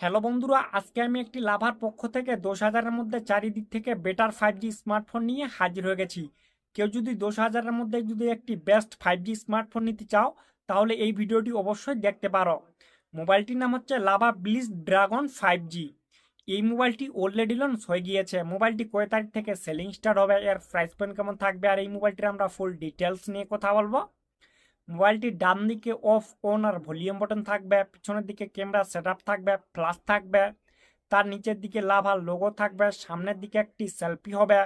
Hello বন্ধুরা, আজকে আমি একটি লাভার পক্ষ থেকে দশ হাজারের মধ্যে চারিদিক থেকে বেটার ফাইভ জি স্মার্টফোন নিয়ে হাজির হয়ে গেছি। কেউ যদি দশ হাজারের মধ্যে যদি একটি বেস্ট ফাইভ জি স্মার্টফোন নিতে চাও, তাহলে এই ভিডিওটি অবশ্যই দেখতে পারো। মোবাইলটির নাম হচ্ছে Lava Blaze Dragon five G এই মোবাইলটি অলরেডি লঞ্চ হয়ে গিয়েছে। মোবাইলটি কয় তারিখ থেকে সেলিং স্টার্ট হবে, এর প্রাইস পয়েন্ট কেমন থাকবে, আর এই মোবাইলটির আমরা ফুল ডিটেলস নিয়ে কথা বলব। মোবাইলটির ডান দিকে অফ, অন আর ভলিউম বাটন থাকবে, পিছনের দিকে ক্যামেরা সেট থাকবে ফ্লাশ থাকবে, তার নিচের দিকে লাভার লোগো থাকবে, সামনের দিকে একটি সেলফি হবে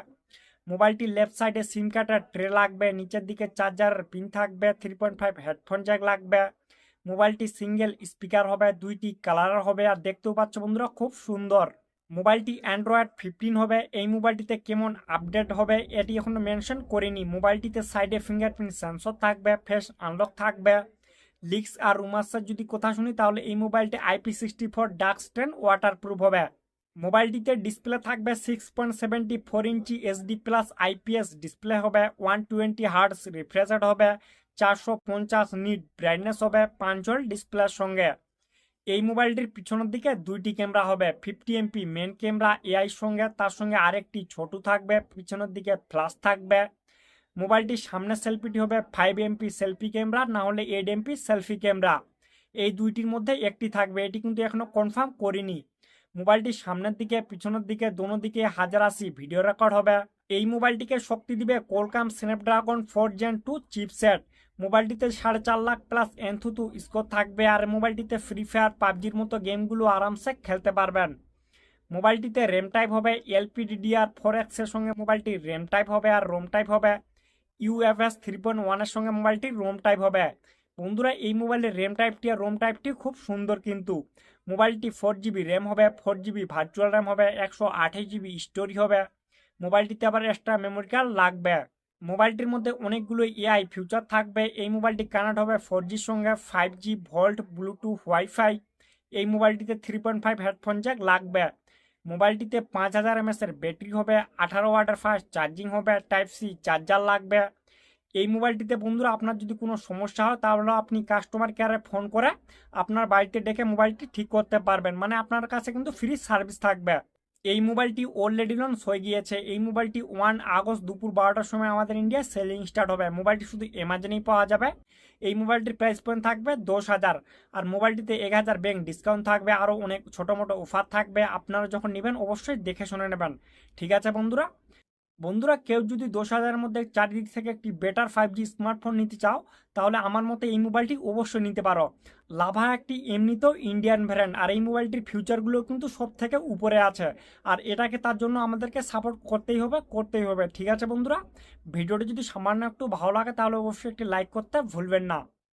মোবাইলটির লেফট সাইডে সিম কার্ডের ট্রে লাগবে, নিচের দিকে চার্জারের পিন থাকবে three point five headphone jack লাগবে, মোবাইলটি সিঙ্গেল স্পিকার হবে, দুইটি কালারের হবে, আর দেখতেও পাচ্ছ বন্ধুরা খুব সুন্দর। মোবাইলটি অ্যান্ড্রয়েড ফিফটিন হবে। এই মোবাইলটিতে কেমন আপডেট হবে এটি এখনও মেনশন করিনি। মোবাইলটিতে সাইডে ফিঙ্গারপ্রিন্ট সেন্সর থাকবে ফেস আনলক থাকবে। লিক্স আর রুমার্সের যদি কথা শুনি, তাহলে এই মোবাইলটি IP sixty four dark stain water হবে। মোবাইলটিতে ডিসপ্লে থাকবে six point seventy four inch HD plus IPS display হবে ওয়ান টোয়েন্টি হার্টস রিফ্রেশড হবে, চারশো পঞ্চাশ নিট ব্রাইটনেস হবে পাঁচজল ডিসপ্লের সঙ্গে। এই মোবাইলটির পিছনের দিকে দুইটি ক্যামেরা হবে fifty MP main camera AI সঙ্গে, তার সঙ্গে আরেকটি ছোট থাকবে, পিছনের দিকে ফ্লাশ থাকবে। মোবাইলটির সামনের সেলফিটি হবে ফাইভ এমপি সেলফি ক্যামেরা, না হলে এইট এমপি সেলফি ক্যামেরা। এই দুইটির মধ্যে একটি থাকবে, এটি কিন্তু এখনও কনফার্ম করিনি। মোবাইলটির সামনের দিকে, পিছনের দিকে, দোনো দিকে হাজার আশি ভিডিও রেকর্ড হবে। এই মোবাইলটিকে শক্তি দিবে Qualcomm Snapdragon four gen two chipset মোবাইলটিতে সাড়ে চার লাখ প্লাস এনথুতু স্কোর থাকবে আর মোবাইলটিতে ফ্রি ফায়ার পাবজির মতো গেমগুলো আরামসে খেলতে পারবেন। মোবাইলটিতে র্যাম টাইপ হবে এলপিডিডিআর ফোর এক্সের সঙ্গে মোবাইলটির র্যাম টাইপ হবে আর রোম টাইপ হবে। ইউএফএস থ্রি পয়েন্ট ওয়ানের সঙ্গে মোবাইলটির রোম টাইপ হবে। বন্ধুরা, এই মোবাইলের র্যাম টাইপটি আর রোম টাইপটি খুব সুন্দর কিন্তু। মোবাইলটি ফোর জিবি র্যাম হবে ফোর জিবি ভার্চুয়াল র্যাম হবে, একশো আঠাশ জিবি স্টোরি হবে। মোবাইলটিতে আবার এক্সট্রা মেমোরি কার্ড লাগবে। মোবাইলটির মধ্যে অনেকগুলো এআই ফিউচার থাকবে। এই মোবাইলটি কানেক্ট হবে ফোর জির সঙ্গে five G VoLTE Bluetooth wifi এই মোবাইলটিতে three point five headphone jack লাগবে। মোবাইলটিতে পাঁচ হাজার এমএসের ব্যাটারি হবে, আঠারো ওয়াটার ফাস্ট চার্জিং হবে টাইপ সি চার্জার লাগবে। এই মোবাইলটিতে বন্ধুরা আপনার যদি কোনো সমস্যা হয়, তাহলে আপনি কাস্টমার কেয়ারে ফোন করে আপনার বাড়িতে ডেকে মোবাইলটি ঠিক করতে পারবেন। মানে আপনার কাছে কিন্তু ফ্রি সার্ভিস থাকবে। এই মোবাইলটি অলরেডি লঞ্চ হয়ে গিয়েছে। এই মোবাইলটি ওয়ান আগস্ট দুপুর বারোটার সময় আমাদের ইন্ডিয়া সেলিং স্টার্ট হবে। মোবাইলটি শুধু অ্যামাজনেই পাওয়া যাবে। এই মোবাইলটির প্রাইস পয়েন্ট থাকবে দশ হাজার। আর মোবাইলটিতে এক হাজার ব্যাঙ্ক ডিসকাউন্ট থাকবে। আরও অনেক ছোটো মোটো অফার থাকবে। আপনারা যখন নেবেন, অবশ্যই দেখে শুনে নেবেন। ঠিক আছে বন্ধুরা? বন্ধুরা, কেউ যদি দশ হাজারের মধ্যে চারিদিক থেকে একটি বেটার ফাইভ জি স্মার্টফোন নিতে চাও, তাহলে আমার মতে এই মোবাইলটি অবশ্যই নিতে পারো। লাভা একটি এমনিতেও ইন্ডিয়ান ভ্যারিয়েন্ট আর এই মোবাইলটির ফিউচারগুলো কিন্তু সব থেকে উপরে আছে। আর এটাকে তার জন্য আমাদেরকে সাপোর্ট করতেই হবে করতেই হবে, ঠিক আছে বন্ধুরা? ভিডিওটি যদি সামান্য একটু ভালো লাগে, তাহলে অবশ্যই একটি লাইক করতে ভুলবেন না।